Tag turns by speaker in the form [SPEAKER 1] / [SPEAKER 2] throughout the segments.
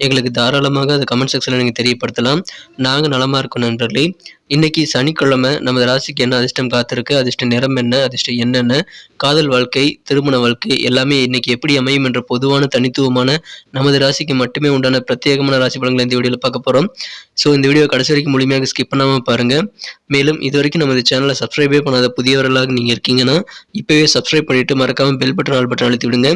[SPEAKER 1] எங்களுக்கு தாராளமாக அதை கமெண்ட் செக்ஷனில் நீங்கள் தெரியப்படுத்தலாம். நாங்கள் நலமாக இருக்கோம் நண்பர்களே. இன்னைக்கு சனிக்கிழமை நமது ராசிக்கு என்ன அதிர்ஷ்டம் காத்திருக்கு? அதிர்ஷ்ட நிறம் என்ன? அதிர்ஷ்டம் என்னென்ன காதல் வாழ்க்கை திருமண வாழ்க்கை எல்லாமே இன்னைக்கு எப்படி அமையும் என்ற பொதுவான தனித்துவமான நமது ராசிக்கு மட்டுமே உண்டான பிரத்யேகமான ராசி பலன்களை இந்த வீடியோவில் பார்க்க போகிறோம் ஸோ இந்த வீடியோ கடைசி வரைக்கும் முழுமையாக ஸ்கிப் பண்ணாமல் பாருங்கள் மேலும் இது வரைக்கும் நமது சேனலை சப்ஸ்கிரைபே பண்ணாத புதியவர்களாக நீங்கள் இருக்கீங்கன்னா இப்போவே சப்ஸ்கிரைப் பண்ணிவிட்டு மறக்காமல் பெல் பட்டன் ஆல் பட்டன் அழுத்தி விடுங்க.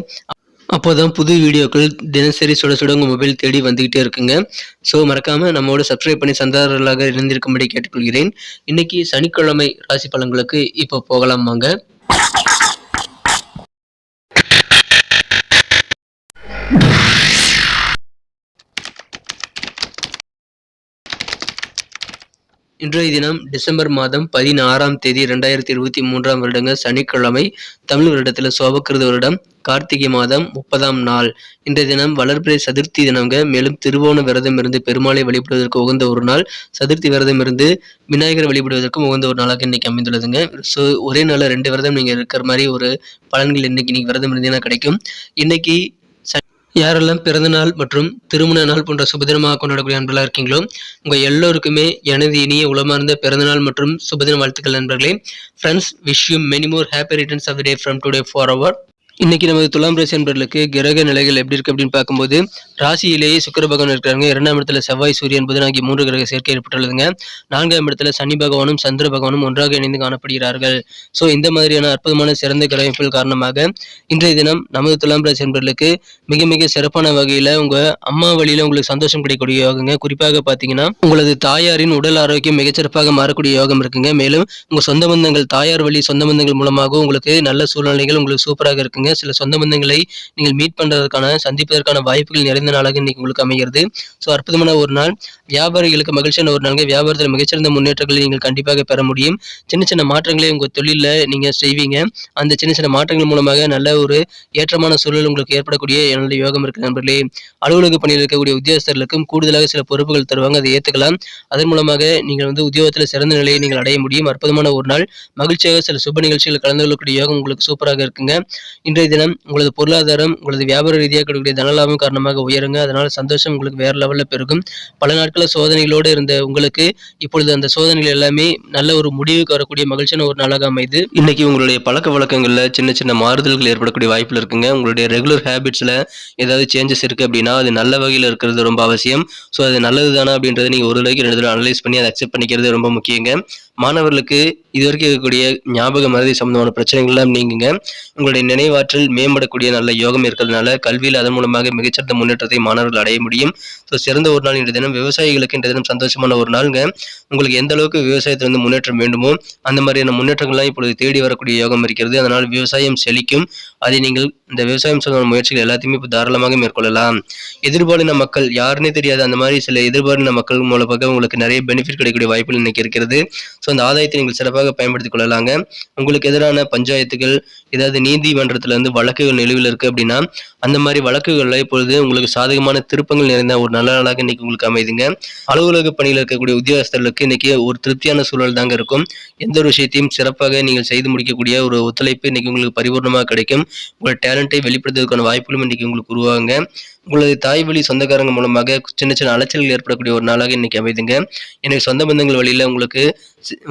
[SPEAKER 1] அப்போ தான் புது வீடியோக்கள் தினசரி சுட சுட உங்கள் மொபைல் தேடி வந்துக்கிட்டே இருக்குங்க. ஸோ மறக்காமல் நம்மளோட சப்ஸ்கிரைப் பண்ணி சந்தாரர்களாக இணைந்திருக்கும்படி கேட்டுக்கொள்கிறேன். இன்றைக்கி சனிக்கிழமை ராசி பலன்களுக்கு இப்போ போகலாம் வாங்க. இன்றைய தினம் டிசம்பர் மாதம் பதினாறாம் தேதி ரெண்டாயிரத்தி இருபத்தி மூன்றாம் வருடங்க சனிக்கிழமை தமிழ் வருடத்தில் சோபக்கிருத வருடம் கார்த்திகை மாதம் முப்பதாம் நாள். இன்றைய தினம் வளர்பிறை சதுர்த்தி தினங்க மேலும் திருவோண விரதம் இருந்து பெருமாளை வழிபடுவதற்கு உகந்த ஒரு நாள். சதுர்த்தி விரதம் இருந்து விநாயகர் வழிபடுவதற்கும் உகந்த ஒரு நாளாக இன்னைக்கு அமைந்துள்ளதுங்க. ஸோ ஒரே நாளில் ரெண்டு விரதம் நீங்கள் இருக்கிற மாதிரி ஒரு பலன்கள் இன்னைக்கு இன்னைக்கு விரதம் இருந்தீங்கன்னா கிடைக்கும். இன்னைக்கு யாரெல்லாம் பிறந்தநாள் மற்றும் திருமண நாள் போன்ற சுபதினமாக கொண்டாடக்கூடிய நண்பர்களாக இருக்கீங்களோ உங்கள் எல்லோருக்குமே எனது இனிய உளமார்ந்த பிறந்தநாள் மற்றும் சுபதின வாழ்த்துக்கள் நண்பர்களே. Friends wish you many more happy returns of the day from today for our இன்னைக்கு நமது துலாம் ராசி என்பவர்களுக்கு கிரக நிலைகள் எப்படி இருக்கு அப்படின்னு பார்க்கும்போது ராசியிலேயே சுக்கர பகவான் இருக்கிறாங்க இரண்டாம் இடத்துல செவ்வாய் சூரியன் புதன் ஆகிய மூன்று கிரக சேர்க்கை ஏற்பட்டுள்ளதுங்க. நான்காம் இடத்துல சனி பகவானும் சந்திர பகவானும் ஒன்றாக இணைந்து காணப்படுகிறார்கள். ஸோ இந்த மாதிரியான அற்புதமான சிறந்த கிரகமைப்புகள் காரணமாக இன்றைய தினம் நமது துலாம் ராசி என்பவர்களுக்கு மிக மிக சிறப்பான வகையில் உங்கள் அம்மா வழியில் உங்களுக்கு சந்தோஷம் கிடைக்கக்கூடிய யோகங்க. குறிப்பாக பார்த்தீங்கன்னா உங்களது தாயாரின் உடல் ஆரோக்கியம் மிகச்சிறப்பாக மாறக்கூடிய யோகம் இருக்குங்க. மேலும் உங்கள் சொந்த பந்தங்கள் தாயார் வழி சொந்த பந்தங்கள் மூலமாக உங்களுக்கு நல்ல சூழ்நிலைகள் உங்களுக்கு சூப்பராக இருக்குங்க. சில சொந்த பந்தங்களை நீங்கள் மீட் பண்ணுறதுக்கான சந்திப்பதற்கான வாய்ப்புகள் நிறைந்த நாளாக இன்னைக்கு உங்களுக்கு அமைகிறது. ஸோ அற்புதமான ஒரு நாள். வியாபாரிகளுக்கு மகிழ்ச்சியான ஒரு நாள் வியாபாரத்தில் மிகச்சிறந்த முன்னேற்றங்களை நீங்கள் கண்டிப்பாக பெற முடியும். சின்ன சின்ன மாற்றங்களை உங்கள் தொழிலில் நீங்கள் செய்வீங்க. அந்த சின்ன சின்ன மாற்றங்கள் மூலமாக நல்ல ஒரு ஏற்றமான சூழல் உங்களுக்கு ஏற்படக்கூடிய என்னுடைய யோகம் இருக்கு நண்பர்களே. அலுவலக பணியில் இருக்கக்கூடிய உத்தியோகஸ்தர்களுக்கும் கூடுதலாக சில பொறுப்புகள் தருவாங்க. அதை ஏற்றுக்கலாம் அதன் மூலமாக நீங்கள் வந்து உத்தியோகத்தில் சிறந்த நிலையை நீங்கள் அடைய முடியும். அற்புதமான ஒரு நாள். மகிழ்ச்சியாக சில சுப நிகழ்ச்சிகள் கலந்து கொள்ளக்கூடிய யோகம் உங்களுக்கு சூப்பராக இருக்குங்க. இன்றைய தினம் உங்களது பொருளாதாரம் உங்களது வியாபார ரீதியாக கிடைக்கக்கூடிய தனலாபம் காரணமாக உயருங்க. அதனால் சந்தோஷம் உங்களுக்கு வேறு லெவலில் பெருகும். பல நாட்களில் சோதனைகளோடு இருந்த உங்களுக்கு இப்பொழுது அந்த சோதனைகள் எல்லாமே நல்ல ஒரு முடிவுக்கு வரக்கூடிய மகிழ்ச்சியான ஒரு நாளாக அமைது. இன்னைக்கு உங்களுடைய பழக்க வழக்கங்களில் சின்ன சின்ன மாறுதல்கள் ஏற்படக்கூடிய வாய்ப்பில் இருக்குங்க. உங்களுடைய ரெகுலர் ஹேபிட்ஸில் ஏதாவது சேஞ்சஸ் இருக்குது அப்படின்னா அது நல்ல வகையில் இருக்கிறது ரொம்ப அவசியம். ஸோ அது நல்லது தானே அப்படின்றத நீங்கள் ஒரு தடவைக்கு ரெண்டு தடவை அனலைஸ் பண்ணி அதை அக்செப்ட் பண்ணிக்கிறது ரொம்ப முக்கியங்க. மாணவர்களுக்கு இது வரைக்கும் இருக்கக்கூடிய ஞாபக மருதி சம்பந்தமான பிரச்சனைகள்லாம் நீங்குங்க. உங்களுடைய நினைவாற்றல் மேம்படக்கூடிய நல்ல யோகம் இருக்கிறதுனால கல்வியில் அதன் மூலமாக மிகச்சிறந்த முன்னேற்றத்தை மாணவர்கள் அடைய முடியும். ஸோ சிறந்த ஒரு நாள் இன்றைய தினம். விவசாயிகளுக்கு இன்றைய தினம் சந்தோஷமான ஒரு நாளுங்க. உங்களுக்கு எந்த அளவுக்கு விவசாயத்திலிருந்து முன்னேற்றம் வேண்டுமோ அந்த மாதிரியான முன்னேற்றங்கள்லாம் இப்பொழுது தேடி வரக்கூடிய யோகம் இருக்கிறது. அதனால் விவசாயம் செழிக்கும். அதை நீங்கள் இந்த விவசாயம் சம்பந்தமான முயற்சிகள் எல்லாத்தையுமே இப்போ தாராளமாக மேற்கொள்ளலாம். எதிர்பாலின மக்கள் யாருன்னே தெரியாது. அந்த மாதிரி சில எதிர்பாலின மக்கள் மூலமாக உங்களுக்கு நிறைய பெனிஃபிட் கிடைக்கக்கூடிய வாய்ப்புகள் இன்னைக்கு இருக்கிறது. ஸோ அந்த ஆதாயத்தை நீங்கள் சிறப்பாக பயன்படுத்திக் கொள்ளலாங்க. உங்களுக்கு எதிரான பஞ்சாயத்துகள் ஏதாவது நீதிமன்றத்தில் இருந்து வழக்குகள் நிலுவையில் இருக்கு அப்படின்னா அந்த மாதிரி வழக்குகளில் இப்பொழுது உங்களுக்கு சாதகமான திருப்பங்கள் நிறைந்த ஒரு நல்ல நாளாக இன்னைக்கு உங்களுக்கு அமைதுங்க. அலுவலக பணியில் இருக்கக்கூடிய உத்தியோகஸ்தர்களுக்கு இன்னைக்கு ஒரு திருப்தியான சூழல் தாங்க இருக்கும். எந்த ஒரு விஷயத்தையும் சிறப்பாக நீங்கள் செய்து முடிக்கக்கூடிய ஒரு ஒத்துழைப்பு இன்னைக்கு உங்களுக்கு பரிபூர்ணமாக கிடைக்கும். உங்கள் டேலண்ட்டை வெளிப்படுத்துவதற்கான வாய்ப்புகளும் இன்னைக்கு உங்களுக்கு உருவாகுங்க. உங்களது தாய் வழி சொந்தக்காரங்க மூலமாக சின்ன சின்ன அலைச்சல்கள் ஏற்படக்கூடிய ஒரு நாளாக இன்னைக்கு அமைதுங்க. எனக்கு சொந்த பந்தங்கள் வழியில் உங்களுக்கு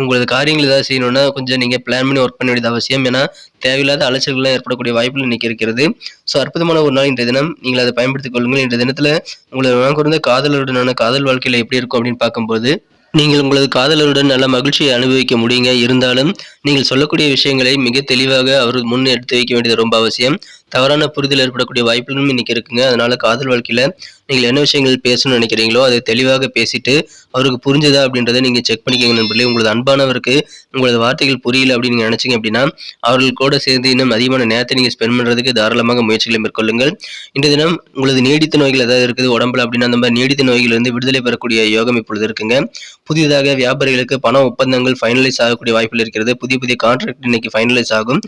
[SPEAKER 1] உங்களது காரியங்கள் ஏதாவது செய்யணும்னா கொஞ்சம் நீங்கள் பிளான் பண்ணி ஒர்க் பண்ண வேண்டியது அவசியம். ஏன்னா தேவையில்லாத அலைச்சல்கள்லாம் ஏற்படக்கூடிய வாய்ப்புகள் இன்னைக்கு இருக்கிறது. ஸோ அற்புதமான ஒரு நாள் இன்றைய தினம். நீங்கள் அதை பயன்படுத்திக் கொள்ளுங்கள். இன்றைய தினத்தில் உங்களை மனக்குறந்த காதலருடனான காதல் வாழ்க்கையில் எப்படி இருக்கும் அப்படின்னு பார்க்கும்போது நீங்கள் உங்களது காதலருடன் நல்ல மகிழ்ச்சியை அனுபவிக்க முடியுங்க. இருந்தாலும் நீங்கள் சொல்லக்கூடிய விஷயங்களை மிக தெளிவாக அவர் முன் எடுத்து வைக்க வேண்டியது ரொம்ப அவசியம். தவறான புரிதல் ஏற்படக்கூடிய வாய்ப்புகளும் இன்னைக்கு இருக்குங்க. அதனால காதல் வாழ்க்கையில நீங்கள் என்ன விஷயங்கள் பேசணும்னு நினைக்கிறீங்களோ அதை தெளிவாக பேசிட்டு அவருக்கு புரிஞ்சதா அப்படின்றத நீங்க செக் பண்ணிக்கோங்க நண்பர்களே. உங்களது அன்பானவருக்கு உங்களது வார்த்தைகள் புரியல அப்படின்னு நீங்க நினைச்சீங்க அப்படின்னா அவர்கள் கூட சேர்ந்து இன்னும் அதிகமான நேரத்தை நீங்க ஸ்பெண்ட் பண்றதுக்கு தாராளமாக முயற்சிகளை மேற்கொள்ளுங்கள். இன்றைய தினம் உங்களது நீடித்த நோய்கள் ஏதாவது இருக்குது உடம்புல அப்படின்னா அந்த மாதிரி நீடித்த நோய்கள் இருந்து விடுதலை பெறக்கூடிய யோகம் இப்பொழுது இருக்குங்க. புதிதாக வியாபாரிகளுக்கு பண ஒப்பந்தங்கள் ஃபைனலைஸ் ஆகக்கூடிய வாய்ப்புகள் இருக்கிறது. புதிய புதிய கான்ட்ராக்ட் இன்னைக்கு ஃபைனலைஸ் ஆகும்.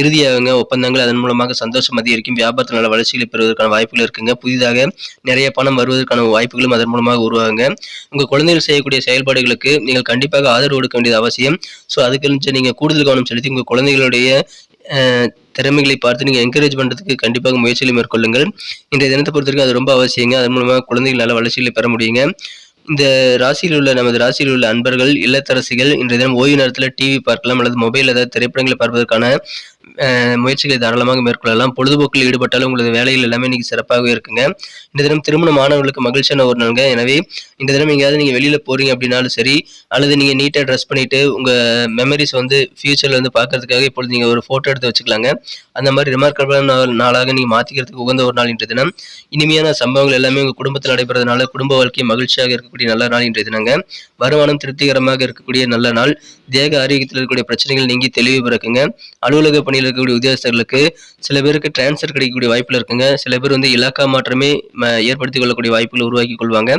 [SPEAKER 1] இறுதியாக ஒப்பந்தங்கள் அதன் மூலமாக சந்தோஷம் வருஷம் மத்திய அதிகரிக்கும் வியாபாரத்தில் நல்ல வளர்ச்சிகளை பெறுவதற்கான வாய்ப்புகள் இருக்குங்க. புதிதாக நிறைய பணம் வருவதற்கான வாய்ப்புகளும் அதன் மூலமாக உருவாகுங்க. உங்கள் குழந்தைகள் செய்யக்கூடிய செயல்பாடுகளுக்கு நீங்கள் கண்டிப்பாக ஆதரவு கொடுக்க வேண்டியது அவசியம். ஸோ அதுக்கு நீங்கள் கூடுதல் கவனம் செலுத்தி உங்கள் குழந்தைகளுடைய திறமைகளை பார்த்து நீங்கள் என்கரேஜ் பண்ணுறதுக்கு கண்டிப்பாக முயற்சிகளை மேற்கொள்ளுங்கள். இன்றைய தினத்தை பொறுத்த வரைக்கும் அது ரொம்ப அவசியங்க. அதன் மூலமாக குழந்தைகள் நல்ல வளர்ச்சிகளை பெற முடியுங்க. இந்த ராசியில் உள்ள நமது ராசியில் உள்ள அன்பர்கள் இல்லத்தரசிகள் இன்றைய தினம் ஓய்வு நேரத்தில் டிவி பார்க்கலாம் அல்லது மொபைல் ஏதாவது திரைப்படங்களை பார்ப்பதற்கான முயற்சிகளை தாராளமாக மேற்கொள்ளலாம். பொழுதுபோக்கில் ஈடுபட்டாலும் உங்களது வேலைகள் எல்லாமே இன்னைக்கு சிறப்பாகவே இருக்குங்க. இந்த தினம் திருமண மாணவர்களுக்கு மகிழ்ச்சியான ஒரு நாளுங்க. எனவே இந்த தினம் எங்கேயாவது நீங்கள் வெளியில் போறீங்க அப்படின்னாலும் சரி அல்லது நீங்கள் நீட்டாக ட்ரெஸ் பண்ணிவிட்டு உங்கள் மெமரிஸ் வந்து ஃபியூச்சரில் வந்து பார்க்கறதுக்காக இப்பொழுது நீங்கள் ஒரு ஃபோட்டோ எடுத்து வச்சுக்கலாங்க. அந்த மாதிரி ரிமார்க்கபிளான நாளாக நீங்கள் மாற்றிக்கிறதுக்கு உகந்த ஒரு நாள் இன்றைய தினம். இனிமையான சம்பவங்கள் எல்லாமே உங்கள் குடும்பத்தில் நடைபெறதுனால குடும்ப வாழ்க்கை மகிழ்ச்சியாக இருக்கக்கூடிய நல்ல நாள் இன்றைய தினங்க. வருமானம் திருப்திகரமாக இருக்கக்கூடிய நல்ல நாள். தேக ஆரோக்கியத்தில் இருக்கக்கூடிய பிரச்சனைகள் நீங்கி தெளிவு பிறக்குங்க. அலுவலக பணியில் இருக்கக்கூடிய உத்தியோகஸ்தர்களுக்கு சில பேருக்கு டிரான்ஸ்ஃபர் கிடைக்கக்கூடிய வாய்ப்புகள் இருக்குங்க. சில பேர் வந்து இலாக்கா மாற்றமே ஏற்படுத்திக் கொள்ளக்கூடிய வாய்ப்புகள் உருவாக்கி கொள்வாங்க.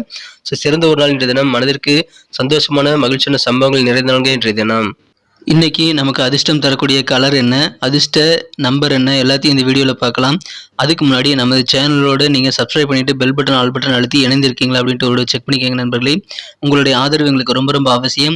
[SPEAKER 1] ஸோ சிறந்த ஒரு நாள் இன்றைய தினம் மனதிற்கு சந்தோஷமான மகிழ்ச்சியான சம்பவங்கள் நிறைந்த நாள்கள் இன்றைய தினம். இன்னைக்கு நமக்கு அதிர்ஷ்டம் தரக்கூடிய கலர் என்ன அதிர்ஷ்ட நம்பர் என்ன எல்லாத்தையும் இந்த வீடியோவில் பார்க்கலாம். அதுக்கு முன்னாடி நமது சேனலோடு நீங்கள் சப்ஸ்கிரைப் பண்ணிட்டு பெல் பட்டன் ஆல் பட்டன் அழுத்தி இணைந்திருக்கீங்களா அப்படின்ட்டு ஒரு செக் பண்ணிக்கோங்க நண்பர்களே. உங்களுடைய ஆதரவு எங்களுக்கு ரொம்ப ரொம்ப அவசியம்.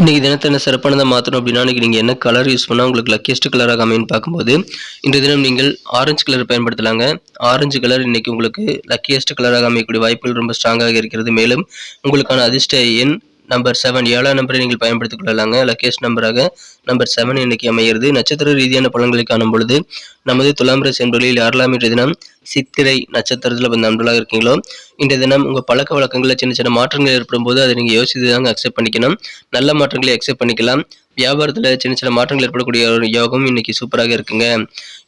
[SPEAKER 1] இன்றைக்கி தினத்தை என்ன சிறப்பானதை மாற்றணும் அப்படின்னா இன்றைக்கி நீங்கள் என்ன கலர் யூஸ் பண்ணால் உங்களுக்கு லக்கியஸ்ட் கலராக அமைன்னு பார்க்கும்போது இன்றைய தினம் நீங்கள் ஆரஞ்சு கலர் பயன்படுத்தலாங்க. ஆரஞ்சு கலர் இன்றைக்கி உங்களுக்கு லக்கியஸ்ட் கலராக அமையக்கூடிய வாய்ப்புகள் ரொம்ப ஸ்ட்ராங்காக இருக்கிறது. மேலும் உங்களுக்கான அதிர்ஷ்ட எண் நம்பர் செவன் ஏழாம் நம்பரை நீங்கள் பயன்படுத்திக் கொள்ளலாங்க. லக்கேஸ்ட் நம்பராக நம்பர் செவன் இன்னைக்கு அமைகிறது. நட்சத்திர ரீதியான பலன்களை காணும் பொழுது நமது துலாம் ராசி என்பவர்களில் யாரெல்லாம் இன்றைய தினம் சித்திரை நட்சத்திரத்தில் வந்த நண்பர்களாக இருக்கீங்களோ? இன்றைய தினம் உங்கள் பழக்க வழக்கங்களில் சின்ன சின்ன மாற்றங்கள் ஏற்படும் போது அதை நீங்கள் யோசித்து தாங்க அக்செப்ட் பண்ணிக்கணும். நல்ல மாற்றங்களை அக்செப்ட் பண்ணிக்கலாம். வியாபாரத்தில் சின்ன சின்ன மாற்றங்கள் ஏற்படக்கூடிய ஒரு யோகம் இன்னைக்கு சூப்பராக இருக்குங்க.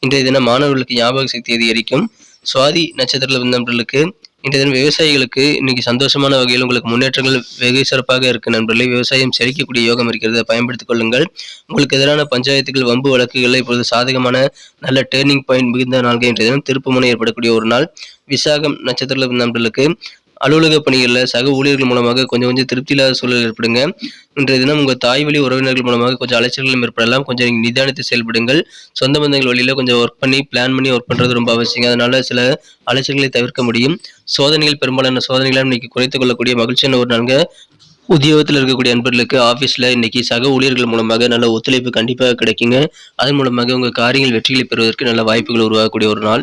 [SPEAKER 1] இன்றைய தினம் மாணவர்களுக்கு ஞாபக சக்தி அதிகரிக்கும். சுவாதி நட்சத்திரத்தில் வந்தவர்களுக்கு இன்றைய தினம் விவசாயிகளுக்கு இன்னைக்கு சந்தோஷமான வகையில் உங்களுக்கு முன்னேற்றங்கள் வெகு சிறப்பாக இருக்கு நண்பர்களே. விவசாயம் செழிக்கக்கூடிய யோகம் இருக்கிறது அதை பயன்படுத்திக் கொள்ளுங்கள். உங்களுக்கு எதிரான பஞ்சாயத்துகள் வம்பு வழக்குகளில் இப்பொழுது சாதகமான நல்ல டேர்னிங் பாயிண்ட் மிகுந்த நாள்கள் இன்றைய தினம் திருப்புமுனை ஏற்படக்கூடிய ஒரு நாள். விசாகம் நட்சத்திரத்தில் நண்பர்களுக்கு அலுவலக பணிகளில் சக ஊழியர்கள் மூலமாக கொஞ்சம் கொஞ்சம் திருப்தி இல்லாத சூழல் ஏற்படுங்க. இன்றைய தினம் உங்கள் தாய் வழி உறவினர்கள் மூலமாக கொஞ்சம் அலைச்சல்களும் ஏற்படலாம். கொஞ்சம் நீங்கள் நிதானித்து செயல்படுங்கள். சொந்த பந்தங்கள் வழியில் கொஞ்சம் ஒர்க் பண்ணி பிளான் பண்ணி ஒர்க் பண்ணுறது ரொம்ப அவசியம் அதனால சில அலைச்சல்களை தவிர்க்க முடியும். சோதனைகள் பெரும்பாலான சோதனைகளை இன்னைக்கு குறைத்துக் கொள்ளக்கூடிய மகிழ்ச்சியான ஒரு நான்கு உத்தியோகத்தில் இருக்கக்கூடிய நண்பர்களுக்கு ஆஃபீஸில் இன்னைக்கு சக ஊழியர்கள் மூலமாக நல்ல ஒத்துழைப்பு கண்டிப்பாக கிடைக்குங்க. அதன் மூலமாக உங்கள் காரியங்கள் வெற்றிகளை பெறுவதற்கு நல்ல வாய்ப்புகள் உருவாகக்கூடிய ஒரு நாள்.